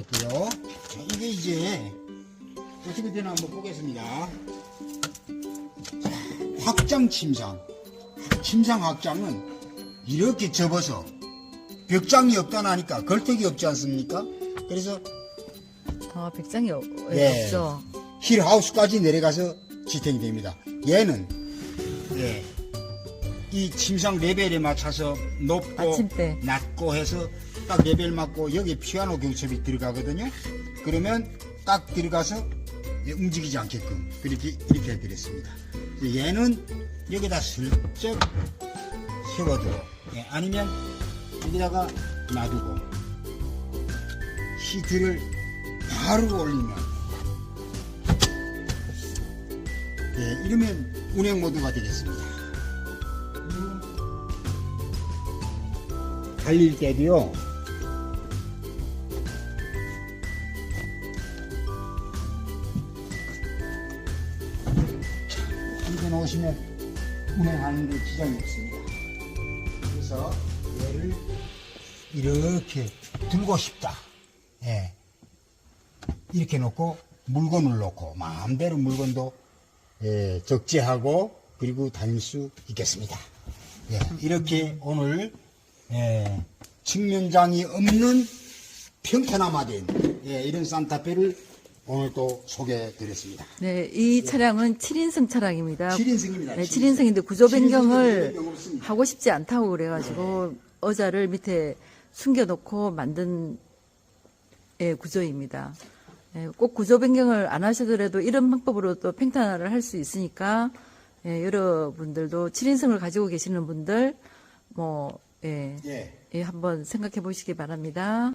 됐고요. 자, 이게 이제 어떻게 되나 한번 보겠습니다. 자, 확장 침상. 침상 확장은 이렇게 접어서 벽장이 없다 나니까 걸떡이 없지 않습니까? 그래서 아, 백장이 없, 예. 없죠. 힐하우스까지 내려가서 지탱이 됩니다. 얘는 예, 이 침상 레벨에 맞춰서 높고. 낮고 해서 딱 레벨 맞고 여기 피아노 경첩이 들어가거든요. 그러면 딱 들어가서 예, 움직이지 않게끔 그렇게 이렇게 해드렸습니다. 얘는 여기다 슬쩍 세워두고 예, 아니면 여기다가 놔두고 시트를 바로 올리면 예, 이러면 운행 모드가 되겠습니다. 달릴 때도요. 이렇게 놓으시면 운행하는 데 지장이 없습니다. 그래서 얘를 이렇게 들고 싶다. 예. 이렇게 놓고 물건을 놓고 마음대로 물건도 예, 적재하고 그리고 다닐 수 있겠습니다. 예, 이렇게 오늘 예, 측면장이 없는 평탄화된 예, 이런 산타페를 오늘 또 소개해 드렸습니다. 네, 이 차량은 7인승 차량입니다. 7인승입니다. 네, 7인승인데 구조 7인승 변경을. 하고 싶지 않다고 그래가지고 의자를 밑에 숨겨놓고 만든 예, 구조입니다. 예, 꼭 구조 변경을 안 하시더라도 이런 방법으로 또 평탄화를 할 수 있으니까 예, 여러분들도 7인승을 가지고 계시는 분들 뭐 예, 예. 예, 한번 생각해 보시기 바랍니다.